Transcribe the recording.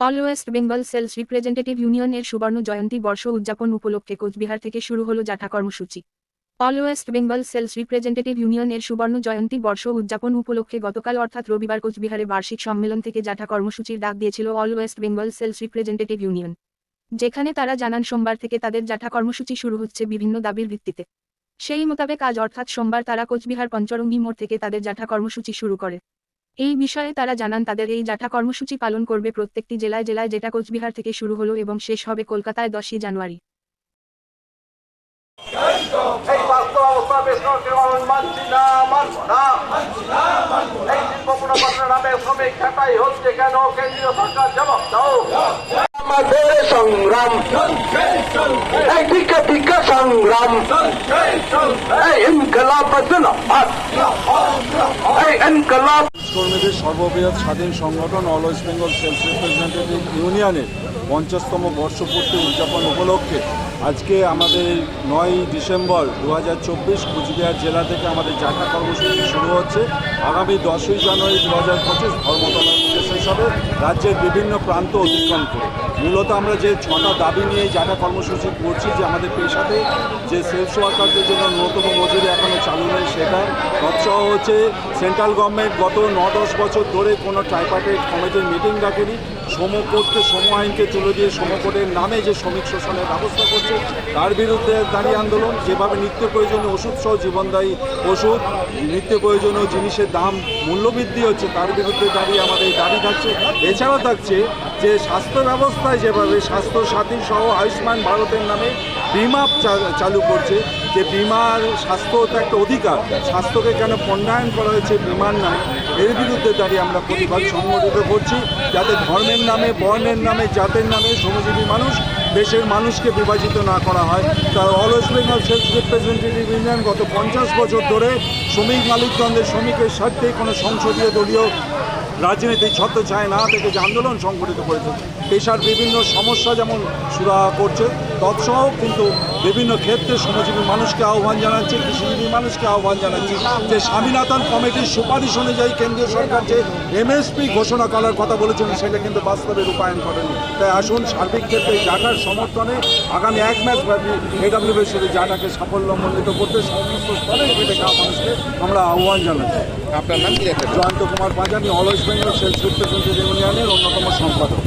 All West Bengal sales representative ইউনিয়নের সুবর্ণ জয়ন্তী বর্ষ উদযাপন উপলক্ষে কোচবিহার থেকে শুরু হলো জাঠা কর্মসূচি। All West Bengal sales representative ইউনিয়নের সুবর্ণ জয়ন্তী বর্ষ উদযাপন উপলক্ষে গতকাল অর্থাৎ রবিবার কোচবিহারে বার্ষিক সম্মেলন থেকে জাঠা কর্মসূচির ডাক দিয়েছিল all West Bengal sales representative union যেখানে তারা জানান, সোমবার থেকে তাদের জাঠা কর্মসূচি শুরু হচ্ছে বিভিন্ন দাবির ভিত্তিতে। সেই মোতাবেক আজ অর্থাৎ সোমবার তারা কোচবিহার পঞ্চরঙ্গি মোড় থেকে তাদের জাঠা কর্মসূচি শুরু করে। এই বিষয়ে তারা জানান, তাদের এই জাঠা কর্মসূচি পালন করবে প্রত্যেকটি জেলায় জেলায় যেটা কোচবিহার থেকে শুরু হলো এবং শেষ হবে কলকাতায় দশই জানুয়ারি। সংগ্রাম কর্মীদের সর্ববৃহৎ স্বাধীন সংগঠন all West Bengal sales representative ইউনিয়নের পঞ্চাশতম বর্ষপূর্তি উদযাপন উপলক্ষে আজকে আমাদের নয় ডিসেম্বর দু হাজার চব্বিশ কুচবিহার জেলা থেকে আমাদের জাটা কর্মসূচি শুরু হচ্ছে। আগামী দশই জানুয়ারি দু হাজার পঁচিশ ধর্মতলা শেষ হবে। রাজ্যের বিভিন্ন প্রান্ত অতিক্রম করে। মূলত আমরা যে ছটা দাবি নিয়ে জাটা কর্মসূচি করছি যে আমাদের পেশাতে যে সেলস ওয়ার্কারদের জন্য ন্যূনতম মজুরি এখনও চালু নেই তৎসহ হচ্ছে। সেন্ট্রাল গভর্নমেন্ট গত ন দশ বছর ধরে কোনো ট্রাইপার্টেড কমিটির মিটিং ডাকেনি সমকোর্টকে সম আইনকে তুলে দিয়ে সমকোর্টের নামে যে শ্রমিক শোষণের ব্যবস্থা করছে, তার বিরুদ্ধে দাঁড়িয়ে আন্দোলন, যেভাবে নিত্য প্রয়োজনীয় ওষুধ সহ জীবনদায়ী ওষুধ, নিত্য প্রয়োজনীয় জিনিসের দাম, মূল্যবৃদ্ধি হচ্ছে, তার বিরুদ্ধে দাঁড়িয়ে আমাদের দাবি থাকছে। এছাড়াও থাকছে যে স্বাস্থ্য ব্যবস্থায় যেভাবে স্বাস্থ্য সাথী সহ আয়ুষ্মান ভারতের নামে বিমা চালু করছে, যে বিমার স্বাস্থ্য তো একটা অধিকার, স্বাস্থ্যকে কেন পণ্যায়ন করা হয়েছে বিমার নামে, এর বিরুদ্ধে দাঁড়িয়ে আমরা প্রতিবাদ সংগঠিত করছি, যাতে ধর্মের নামে, বর্ণের নামে, জাতের নামে শ্রমজীবী মানুষ, দেশের মানুষকে বিভাজিত না করা হয়। তার all West Bengal sales representative union গত পঞ্চাশ বছর ধরে শ্রমিক মালিকগঞ্জের শ্রমিকের স্বার্থে কোনো সংসদীয় দলীয় রাজনীতি ছত্র ছায় না থেকে যে আন্দোলন সংগঠিত করেছে। পেশার বিভিন্ন সমস্যা যেমন সুরাহা করছে তৎসহ কিন্তু বিভিন্ন ক্ষেত্রে শ্রমজীবী মানুষকে আহ্বান জানাচ্ছে কৃষিজীবী মানুষকে আহ্বান জানাচ্ছে যে স্বামীনাথন কমিটির সুপারিশ অনুযায়ী কেন্দ্রীয় সরকার যে এমএসপি ঘোষণা করার কথা বলেছেন সেটা কিন্তু বাস্তবে রূপায়ণ করেনি। তাই আসুন সার্বিক ক্ষেত্রে জাটার সমর্থনে আগামী এক মাস ব্যাপী এডাব্লিউএস এর জাটাকে সাফল্যমণ্ডিত করতে সমস্ত খেটে খাওয়া মানুষকে আমরা আহ্বান জানাচ্ছি। আপনার নাম Jayanta Kumar Panjani all West Bengal sales representative ইউনিয়নের অন্যতম সম্পাদক।